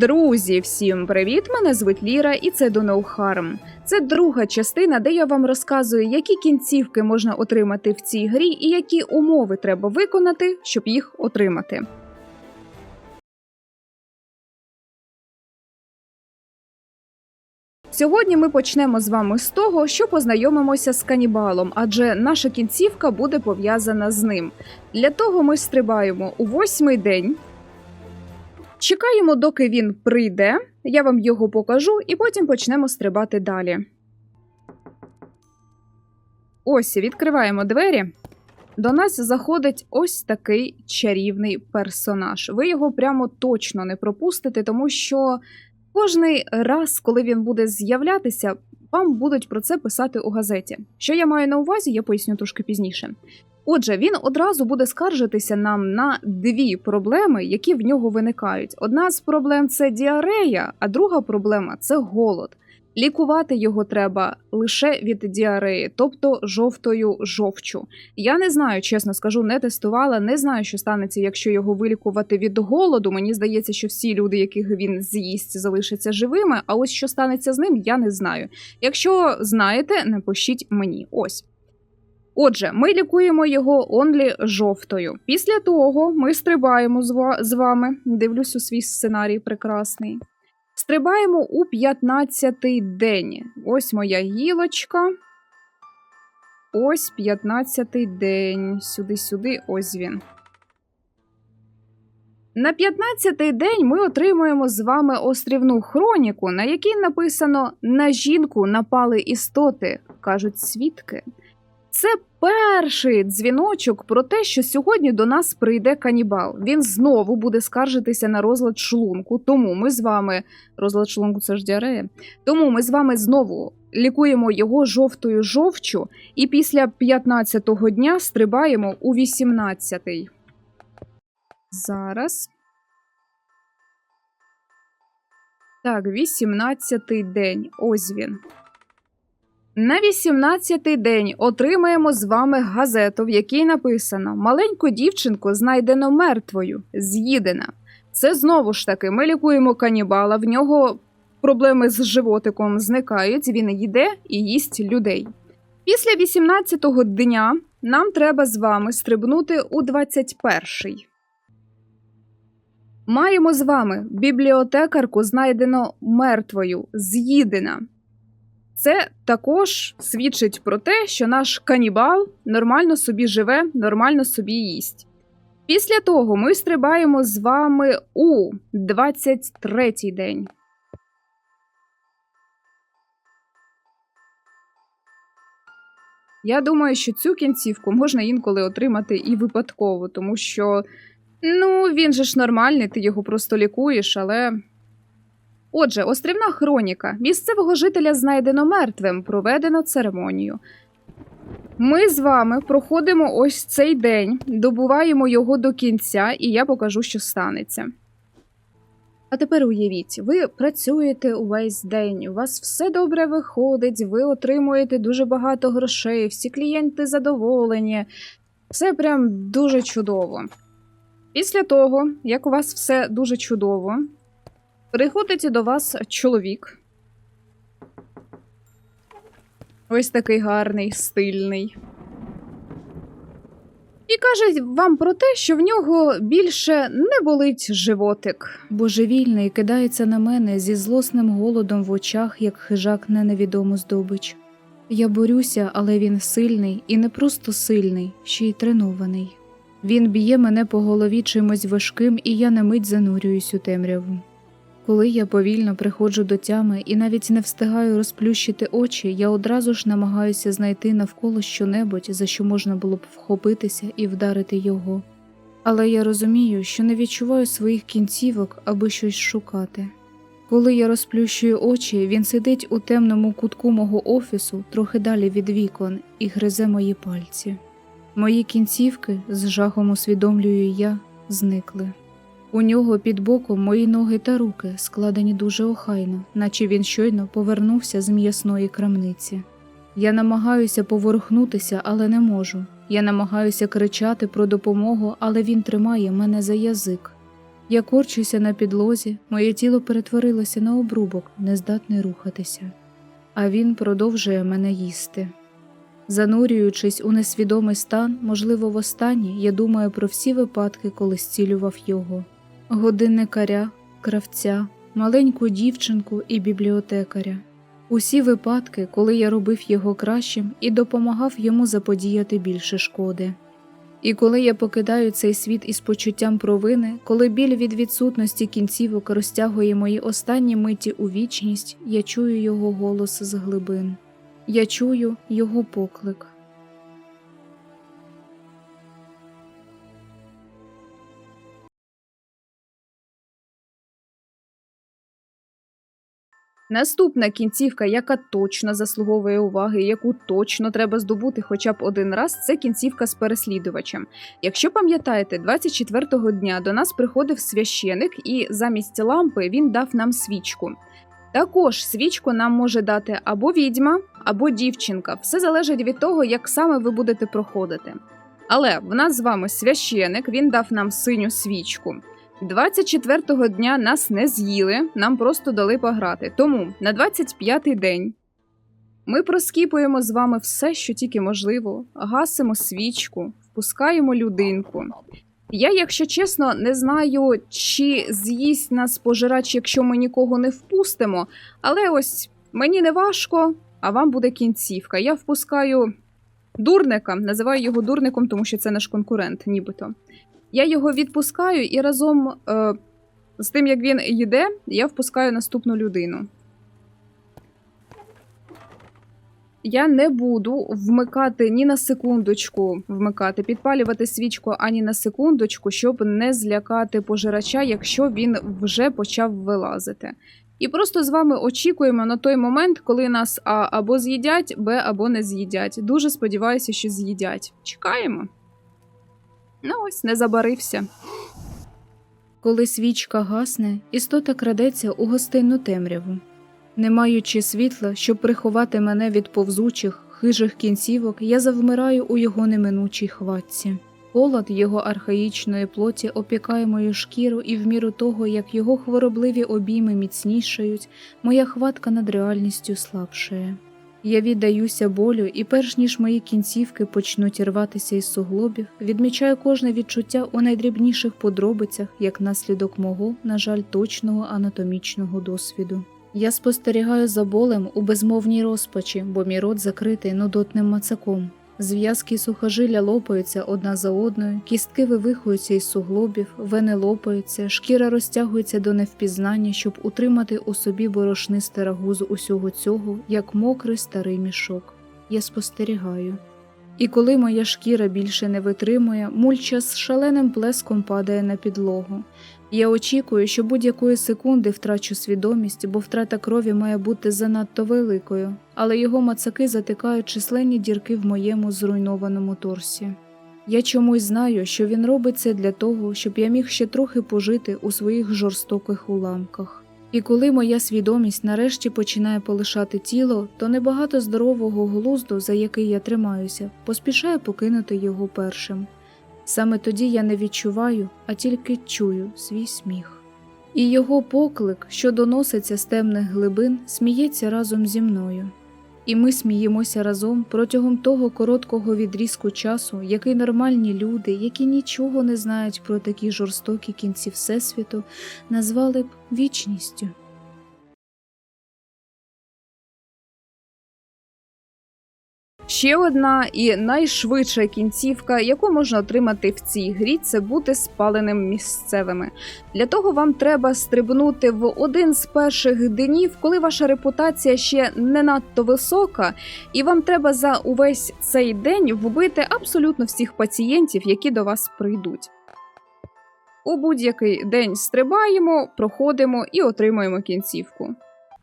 Друзі, всім привіт! Мене звуть Ліра, і це до No. Це друга частина, де я вам розказую, які кінцівки можна отримати в цій грі і які умови треба виконати, щоб їх отримати. Сьогодні ми почнемо з вами з того, що познайомимося з канібалом, адже наша кінцівка буде пов'язана з ним. Для того ми стрибаємо у восьмий день. Чекаємо, доки він прийде. Я вам його покажу, і потім почнемо стрибати далі. Ось відкриваємо двері. До нас заходить ось такий чарівний персонаж. Ви його прямо точно не пропустите, тому що кожний раз, коли він буде з'являтися, вам будуть про це писати у газеті. Що я маю на увазі, я поясню трошки пізніше. Отже, він одразу буде скаржитися нам на дві проблеми, які в нього виникають. Одна з проблем це діарея, а друга проблема це голод. Лікувати його треба лише від діареї, тобто жовтою жовчу. Я не знаю, чесно скажу, не тестувала, не знаю, що станеться, якщо його вилікувати від голоду. Мені здається, що всі люди, яких він з'їсть, залишаться живими. А ось що станеться з ним, я не знаю. Якщо знаєте, напишіть мені. Ось. Отже, ми лікуємо його онлі жовтою. Після того ми стрибаємо з вами. Дивлюсь у свій сценарій прекрасний. Стрибаємо у 15-й день. Ось моя гілочка. Ось 15-й день. Сюди-сюди, ось він. На 15-й день ми отримуємо з вами острівну хроніку, на якій написано На жінку напали істоти, кажуть свідки. Це перший дзвіночок про те, що сьогодні до нас прийде канібал. Він знову буде скаржитися на розлад шлунку. Тому ми з вами розлад шлунку це ж діарея. Тому ми з вами знову лікуємо його жовтою жовчу, і після 15-го дня стрибаємо у 18-й. Зараз. Так, 18-й день. Ось він. На 18-й день отримаємо з вами газету, в якій написано: Маленьку дівчинку знайдено мертвою, з'їдена. Це знову ж таки, ми лікуємо канібала, в нього проблеми з животиком зникають, він їде і їсть людей. Після 18-го дня нам треба з вами стрибнути у 21-й. Маємо з вами бібліотекарку, знайдено мертвою, з'їдена. Це також свідчить про те, що наш канібал нормально собі живе, нормально собі їсть. Після того ми стрибаємо з вами у 23-й день. Я думаю, що цю кінцівку можна інколи отримати і випадково, тому що ну, він же ж нормальний, ти його просто лікуєш, але Отже, острівна хроніка. Місцевого жителя знайдено мертвим, проведено церемонію. Ми з вами проходимо ось цей день, добуваємо його до кінця, і я покажу, що станеться. А тепер уявіть, ви працюєте увесь день, у вас все добре виходить, ви отримуєте дуже багато грошей, всі клієнти задоволені. Все прям дуже чудово. Після того, як у вас все дуже чудово, Приходить до вас чоловік. Ось такий гарний, стильний. І каже вам про те, що в нього більше не болить животик. Божевільний кидається на мене зі злосним голодом в очах, як хижак на невідому здобич. Я борюся, але він сильний і не просто сильний, ще й тренований. Він б'є мене по голові чимось важким, і я на мить занурююсь у темряву. Коли я повільно приходжу до тями і навіть не встигаю розплющити очі, я одразу ж намагаюся знайти навколо щонебудь, за що можна було б вхопитися і вдарити його. Але я розумію, що не відчуваю своїх кінцівок, аби щось шукати. Коли я розплющую очі, він сидить у темному кутку мого офісу, трохи далі від вікон, і гризе мої пальці. Мої кінцівки, з жахом усвідомлюю я, зникли. У нього під боком мої ноги та руки складені дуже охайно, наче він щойно повернувся з м'ясної крамниці. Я намагаюся поворухнутися, але не можу. Я намагаюся кричати про допомогу, але він тримає мене за язик. Я корчуся на підлозі, моє тіло перетворилося на обрубок, нездатний рухатися, а він продовжує мене їсти. Занурюючись у несвідомий стан, можливо, востаннє я думаю про всі випадки, коли зцілював його: годинникаря, кравця, маленьку дівчинку і бібліотекаря. Усі випадки, коли я робив його кращим і допомагав йому заподіяти більше шкоди. І коли я покидаю цей світ із почуттям провини, коли біль від відсутності кінцівок розтягує мої останні миті у вічність, я чую його голос з глибин. Я чую його поклик. Наступна кінцівка, яка точно заслуговує уваги, яку точно треба здобути хоча б один раз, це кінцівка з переслідувачем. Якщо пам'ятаєте, 24-го дня до нас приходив священик, і замість лампи він дав нам свічку. Також свічку нам може дати або відьма, або дівчинка. Все залежить від того, як саме ви будете проходити. Але в нас з вами священик, він дав нам синю свічку. 24-го дня нас не з'їли, нам просто дали пограти. Тому на 25-й день ми проскіпуємо з вами все, що тільки можливо, гасимо свічку, впускаємо людинку. Я, якщо чесно, не знаю, чи з'їсть нас пожирач, якщо ми нікого не впустимо, але ось мені не важко, а вам буде кінцівка. Я впускаю дурника, називаю його дурником, тому що це наш конкурент, нібито. Я його відпускаю і разом е, з тим, як він їде, я впускаю наступну людину. Я не буду вмикати ні на секундочку, вмикати, підпалювати свічку ані на секундочку, щоб не злякати пожирача, якщо він вже почав вилазити. І просто з вами очікуємо на той момент, коли нас А або з'їдять, Б або не з'їдять. Дуже сподіваюся, що з'їдять. Чекаємо. Ну ось, не забарився. Коли свічка гасне, істота крадеться у гостинну темряву. Не маючи світла, щоб приховати мене від повзучих, хижих кінцівок, я завмираю у його неминучій хватці. Холод його архаїчної плоті опікає мою шкіру, і в міру того, як його хворобливі обійми міцнішають, моя хватка над реальністю слабшає. Я віддаюся болю, і перш ніж мої кінцівки почнуть рватися із суглобів, відмічаю кожне відчуття у найдрібніших подробицях як наслідок мого, на жаль, точного анатомічного досвіду. Я спостерігаю за болем у безмовній розпачі, бо мій рот закритий нудотним мацаком. Зв'язки сухожилля лопаються одна за одною, кістки вивихуються із суглобів, вени лопаються, шкіра розтягується до невпізнання, щоб утримати у собі борошнисте рагу з усього цього, як мокрий старий мішок. Я спостерігаю. І коли моя шкіра більше не витримує, мульча з шаленим плеском падає на підлогу. Я очікую, що будь-якої секунди втрачу свідомість, бо втрата крові має бути занадто великою, але його мацаки затикають численні дірки в моєму зруйнованому торсі. Я чомусь знаю, що він робить це для того, щоб я міг ще трохи пожити у своїх жорстоких уламках. І коли моя свідомість нарешті починає полишати тіло, то небагато здорового глузду, за який я тримаюся, поспішає покинути його першим. Саме тоді я не відчуваю, а тільки чую свій сміх. І його поклик, що доноситься з темних глибин, сміється разом зі мною. І ми сміємося разом протягом того короткого відрізку часу, який нормальні люди, які нічого не знають про такі жорстокі кінці Всесвіту, назвали б вічністю. Ще одна і найшвидша кінцівка, яку можна отримати в цій грі, це бути спаленим місцевими. Для того вам треба стрибнути в один з перших днів, коли ваша репутація ще не надто висока, і вам треба за увесь цей день вбити абсолютно всіх пацієнтів, які до вас прийдуть. У будь-який день стрибаємо, проходимо і отримуємо кінцівку.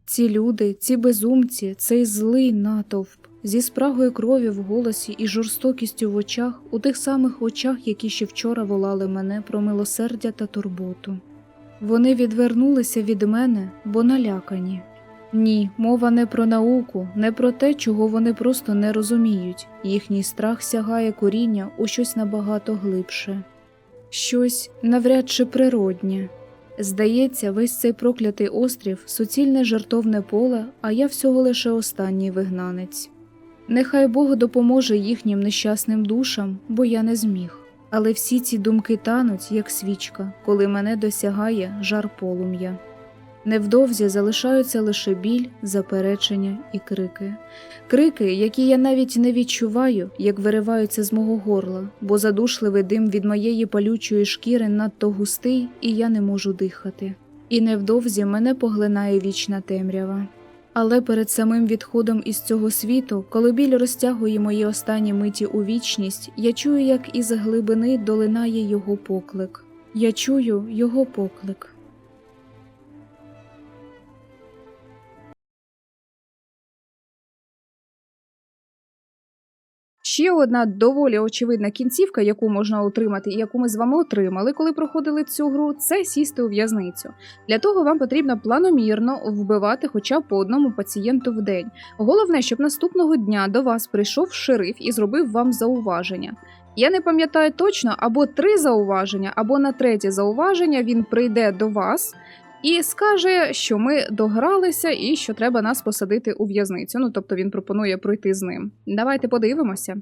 Ці люди, ці безумці, цей злий натовп зі спрагою крові в голосі і жорстокістю в очах, у тих самих очах, які ще вчора волали мене про милосердя та турботу. Вони відвернулися від мене, бо налякані. Ні, мова не про науку, не про те, чого вони просто не розуміють. Їхній страх сягає коріння у щось набагато глибше, щось навряд чи природнє. Здається, весь цей проклятий острів суцільне жартовне поле, а я всього лише останній вигнанець. Нехай Бог допоможе їхнім нещасним душам, бо я не зміг. Але всі ці думки тануть, як свічка, коли мене досягає жар полум'я. Невдовзі залишаються лише біль, заперечення і крики. Крики, які я навіть не відчуваю, як вириваються з мого горла, бо задушливий дим від моєї палючої шкіри надто густий, і я не можу дихати. І невдовзі мене поглинає вічна темрява. Але перед самим відходом із цього світу, коли біль розтягує мої останні миті у вічність, я чую, як із глибини долинає його поклик. Я чую його поклик. Ще одна доволі очевидна кінцівка, яку можна отримати, і яку ми з вами отримали, коли проходили цю гру, це сісти у в'язницю. Для того вам потрібно планомірно вбивати хоча б по одному пацієнту в день. Головне, щоб наступного дня до вас прийшов шериф і зробив вам зауваження. Я не пам'ятаю точно, або три зауваження, або на третє зауваження він прийде до вас і скаже, що ми догралися і що треба нас посадити у в'язницю. Ну тобто він пропонує пройти з ним. Давайте подивимося.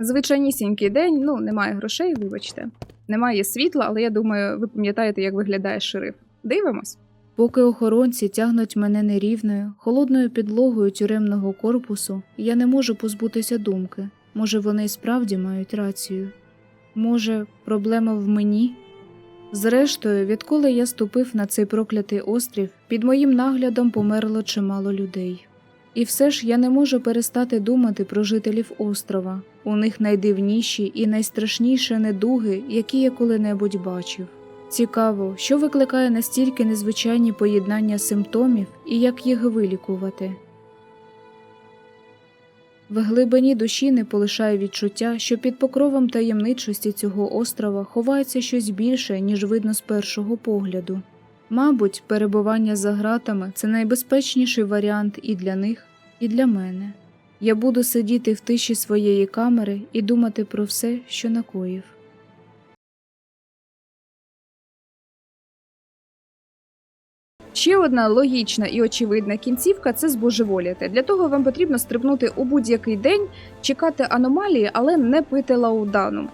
Звичайнісінький день, ну немає грошей, вибачте. Немає світла, але я думаю, ви пам'ятаєте, як виглядає шериф. Дивимось. Поки охоронці тягнуть мене нерівною, холодною підлогою тюремного корпусу, я не можу позбутися думки. Може, вони справді мають рацію. Може, проблема в мені? Зрештою, відколи я ступив на цей проклятий острів, під моїм наглядом померло чимало людей. І все ж я не можу перестати думати про жителів острова. У них найдивніші і найстрашніші недуги, які я коли-небудь бачив. Цікаво, що викликає настільки незвичайні поєднання симптомів і як їх вилікувати. В глибині душі не полишає відчуття, що під покровом таємничості цього острова ховається щось більше, ніж видно з першого погляду. Мабуть, перебування за гратами це найбезпечніший варіант і для них, і для мене. Я буду сидіти в тиші своєї камери і думати про все, що накоїв. Ще одна логічна і очевидна кінцівка це збожеволіти. Для того вам потрібно стрибнути у будь-який день, чекати аномалії, але не пити лаудану.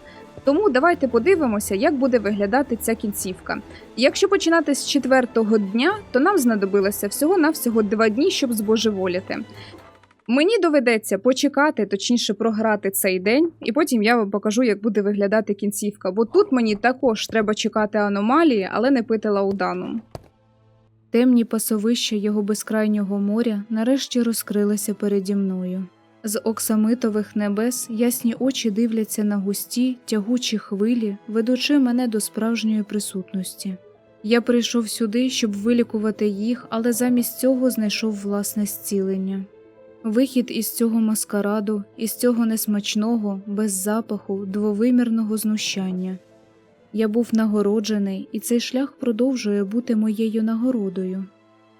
Тому давайте подивимося, як буде виглядати ця кінцівка. Якщо починати з четвертого дня, то нам знадобилося всього-навсього два дні, щоб збожеволіти. Мені доведеться почекати, точніше програти цей день, і потім я вам покажу, як буде виглядати кінцівка. Бо тут мені також треба чекати аномалії, але не пити лаудану. Темні пасовища його безкрайнього моря нарешті розкрилися переді мною. З оксамитових небес ясні очі дивляться на густі, тягучі хвилі, ведучи мене до справжньої присутності. Я прийшов сюди, щоб вилікувати їх, але замість цього знайшов власне зцілення. Вихід із цього маскараду, із цього несмачного, без запаху, двовимірного знущання. Я був нагороджений, і цей шлях продовжує бути моєю нагородою.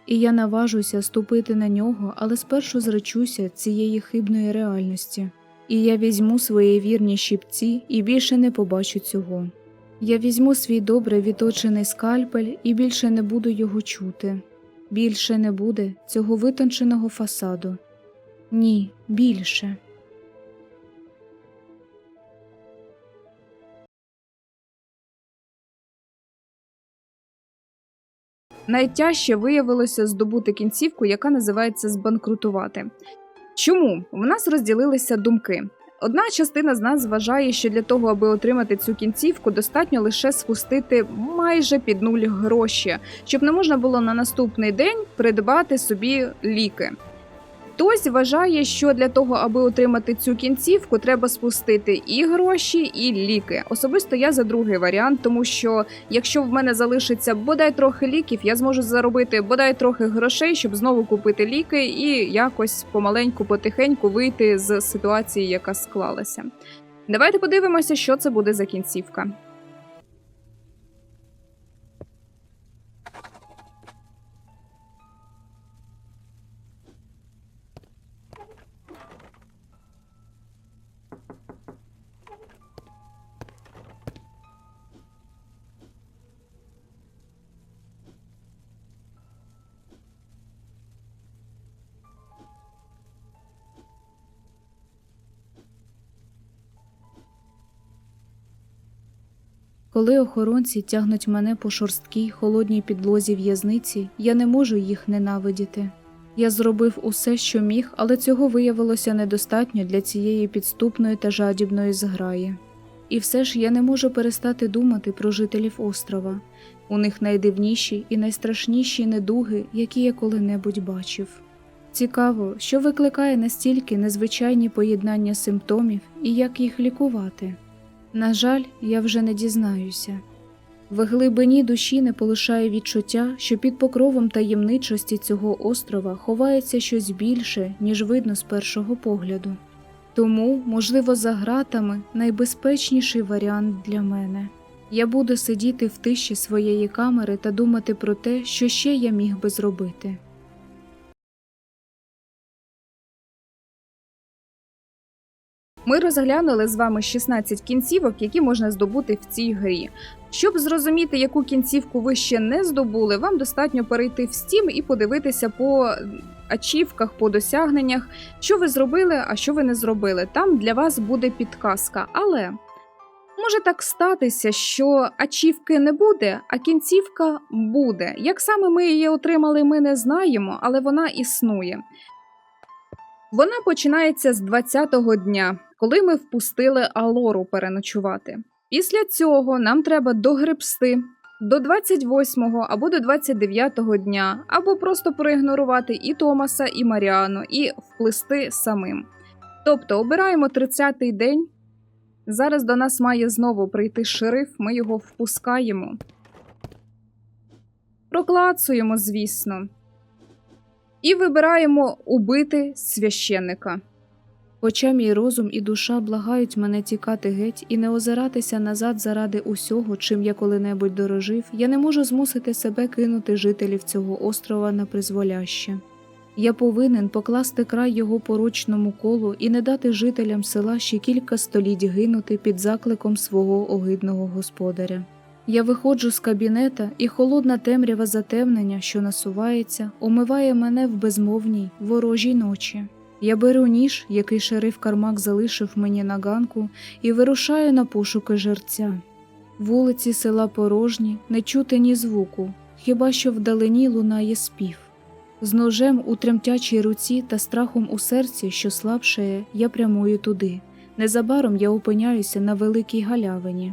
І я наважуся ступити на нього, але спершу зречуся цієї хибної реальності. І я візьму свої вірні щипці і більше не побачу цього. Я візьму свій добре відточений скальпель і більше не буду його чути. Більше не буде цього витонченого фасаду. Ні, більше. Найтяжче виявилося здобути кінцівку, яка називається збанкрутувати. Чому? В нас розділилися думки. Одна частина з нас вважає, що для того, аби отримати цю кінцівку, достатньо лише спустити майже під нуль гроші, щоб не можна було на наступний день придбати собі ліки. Хтось вважає, що для того, аби отримати цю кінцівку, треба спустити і гроші, і ліки. Особисто я за другий варіант, тому що якщо в мене залишиться бодай трохи ліків, я зможу заробити бодай трохи грошей, щоб знову купити ліки і якось помаленьку, потихеньку вийти з ситуації, яка склалася. Давайте подивимося, що це буде за кінцівка. Коли охоронці тягнуть мене по шорсткій холодній підлозі в'язниці, я не можу їх ненавидіти. Я зробив усе, що міг, але цього виявилося недостатньо для цієї підступної та жадібної зграї. І все ж я не можу перестати думати про жителів острова. У них найдивніші і найстрашніші недуги, які я коли-небудь бачив. Цікаво, що викликає настільки незвичайні поєднання симптомів і як їх лікувати. На жаль, я вже не дізнаюся. В глибині душі не полишає відчуття, що під покровом таємничості цього острова ховається щось більше, ніж видно з першого погляду. Тому, можливо, за гратами найбезпечніший варіант для мене. Я буду сидіти в тиші своєї камери та думати про те, що ще я міг би зробити. Ми розглянули з вами 16 кінцівок, які можна здобути в цій грі. Щоб зрозуміти, яку кінцівку ви ще не здобули, вам достатньо перейти в Steam і подивитися по ачівках, по досягненнях, що ви зробили, а що ви не зробили. Там для вас буде підказка. Але може так статися, що ачівки не буде, а кінцівка буде. Як саме ми її отримали, ми не знаємо, але вона існує. Вона починається з 20-го дня, коли ми впустили Алору переночувати. Після цього нам треба догребсти до 28-го або до 29-го дня, або просто проігнорувати і Томаса, і Маріану, і вплисти самим. Тобто обираємо 30-й день. Зараз до нас має знову прийти шериф, ми його впускаємо. Проклацуємо, звісно. І вибираємо убити священника. Хоча мій розум і душа благають мене тікати геть і не озиратися назад заради усього, чим я коли-небудь дорожив, я не можу змусити себе кинути жителів цього острова на призволяще. Я повинен покласти край його порочному колу і не дати жителям села ще кілька століть гинути під закликом свого огидного господаря. Я виходжу з кабінета, і холодна темрява затемнення, що насувається, омиває мене в безмовній, ворожій ночі. Я беру ніж, який шериф Кармак залишив мені на ганку, і вирушаю на пошуки жерця. Вулиці села порожні, не чути ні звуку, хіба що вдалині лунає спів. З ножем у тремтячій руці та страхом у серці, що слабшає, я прямую туди. Незабаром я опиняюся на великій галявині.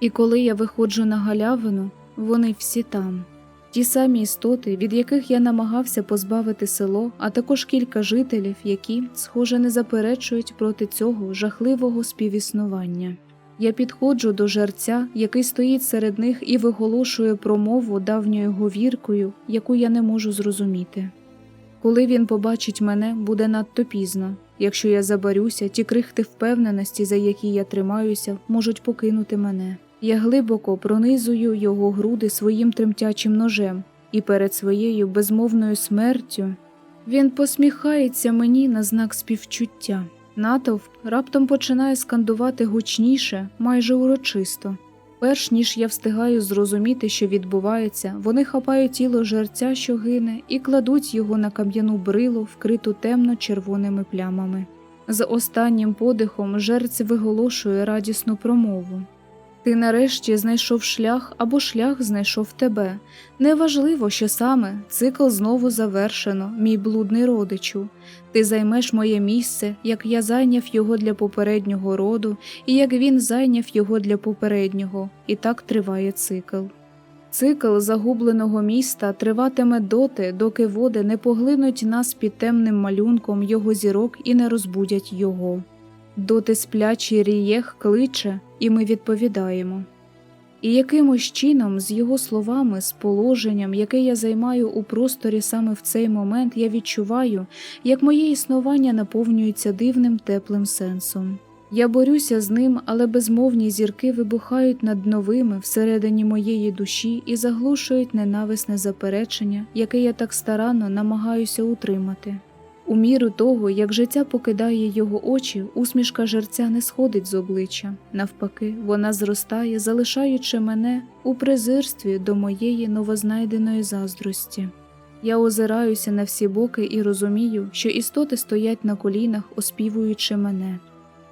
І коли я виходжу на галявину, вони всі там. Ті самі істоти, від яких я намагався позбавити село, а також кілька жителів, які, схоже, не заперечують проти цього жахливого співіснування. Я підходжу до жерця, який стоїть серед них і виголошує промову давньою говіркою, яку я не можу зрозуміти. Коли він побачить мене, буде надто пізно. Якщо я забарюся, ті крихти впевненості, за які я тримаюся, можуть покинути мене. Я глибоко пронизую його груди своїм тремтячим ножем, і перед своєю безмовною смертю він посміхається мені на знак співчуття. Натовп раптом починає скандувати гучніше, майже урочисто. Перш ніж я встигаю зрозуміти, що відбувається, вони хапають тіло жерця, що гине, і кладуть його на кам'яну брилу, вкриту темно-червоними плямами. З останнім подихом жерць виголошує радісну промову. Ти нарешті знайшов шлях або шлях знайшов тебе. Неважливо, що саме цикл знову завершено, мій блудний родичу. Ти займеш моє місце, як я зайняв його для попереднього роду, і як він зайняв його для попереднього, і так триває цикл. Цикл загубленого міста триватиме доти, доки води не поглинуть нас під темним малюнком його зірок і не розбудять його. Доти сплячий рієх кличе, і ми відповідаємо. І якимось чином, з його словами, з положенням, яке я займаю у просторі саме в цей момент, я відчуваю, як моє існування наповнюється дивним теплим сенсом. Я борюся з ним, але безмовні зірки вибухають над новими всередині моєї душі і заглушують ненависне заперечення, яке я так старанно намагаюся утримати. У міру того, як життя покидає його очі, усмішка жерця не сходить з обличчя. Навпаки, вона зростає, залишаючи мене у презирстві до моєї новознайденої заздрості. Я озираюся на всі боки і розумію, що істоти стоять на колінах, оспівуючи мене.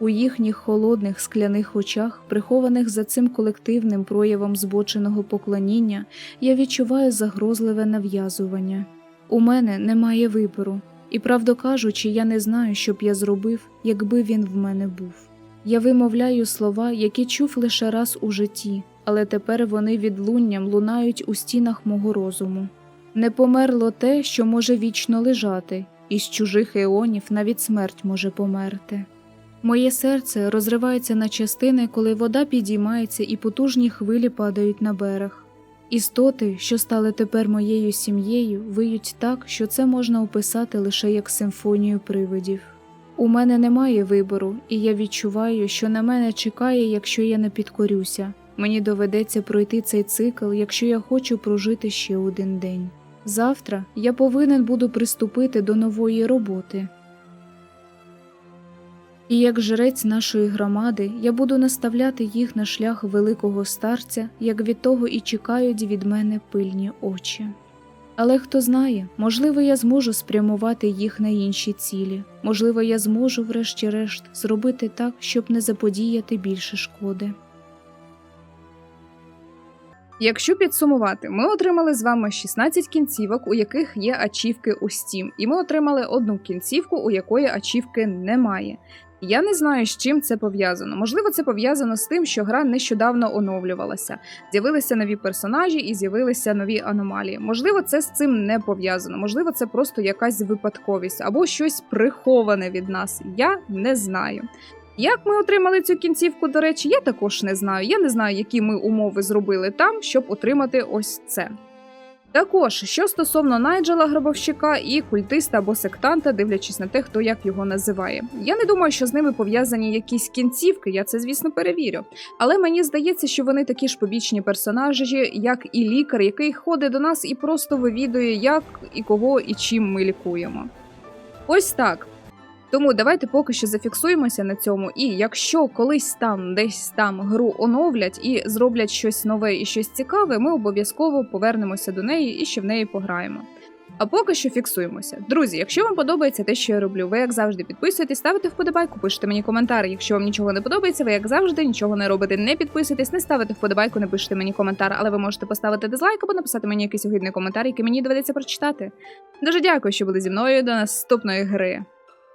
У їхніх холодних скляних очах, прихованих за цим колективним проявом збоченого поклоніння, я відчуваю загрозливе нав'язування. У мене немає вибору, і, правду кажучи, я не знаю, що б я зробив, якби він в мене був. Я вимовляю слова, які чув лише раз у житті, але тепер вони відлунням лунають у стінах мого розуму. Не померло те, що може вічно лежати, і з чужих еонів навіть смерть може померти. Моє серце розривається на частини, коли вода підіймається і потужні хвилі падають на берег. Істоти, що стали тепер моєю сім'єю, виють так, що це можна описати лише як симфонію привидів. У мене немає вибору, і я відчуваю, що на мене чекає, якщо я не підкорюся. Мені доведеться пройти цей цикл, якщо я хочу прожити ще один день. Завтра я повинен буду приступити до нової роботи. І як жрець нашої громади я буду наставляти їх на шлях великого старця, як від того і чекають від мене пильні очі. Але хто знає, можливо, я зможу спрямувати їх на інші цілі, можливо, я зможу, врешті-решт, зробити так, щоб не заподіяти більше шкоди. Якщо підсумувати, ми отримали з вами 16 кінцівок, у яких є ачівки у Steam, і ми отримали одну кінцівку, у якої ачівки немає. Я не знаю, з чим це пов'язано. Можливо, це пов'язано з тим, що гра нещодавно оновлювалася. З'явилися нові персонажі і з'явилися нові аномалії. Можливо, це з цим не пов'язано. Можливо, це просто якась випадковість або щось приховане від нас. Я не знаю. Як ми отримали цю кінцівку, до речі, я також не знаю. Я не знаю, які ми умови зробили там, щоб отримати ось це. Також, що стосовно Найджела Гробовщика і культиста або сектанта, дивлячись на те, хто як його називає. Я не думаю, що з ними пов'язані якісь кінцівки, я це, звісно, перевірю. Але мені здається, що вони такі ж побічні персонажі, як і лікар, який ходить до нас і просто вивідує, як і кого і чим ми лікуємо. Ось так. Тому давайте поки що зафіксуємося на цьому. І якщо колись там десь там гру оновлять і зроблять щось нове і щось цікаве, ми обов'язково повернемося до неї і ще в неї пограємо. А поки що фіксуємося. Друзі, якщо вам подобається те, що я роблю, ви як завжди підписуєтесь, ставите вподобайку, пишете мені коментар. Якщо вам нічого не подобається, ви як завжди нічого не робите, не підписуєтесь, не ставите вподобайку, не пишете мені коментар, але ви можете поставити дизлайк або написати мені якийсь огидний коментар, який мені доведеться прочитати. Дуже дякую, що були зі мною. До наступної гри.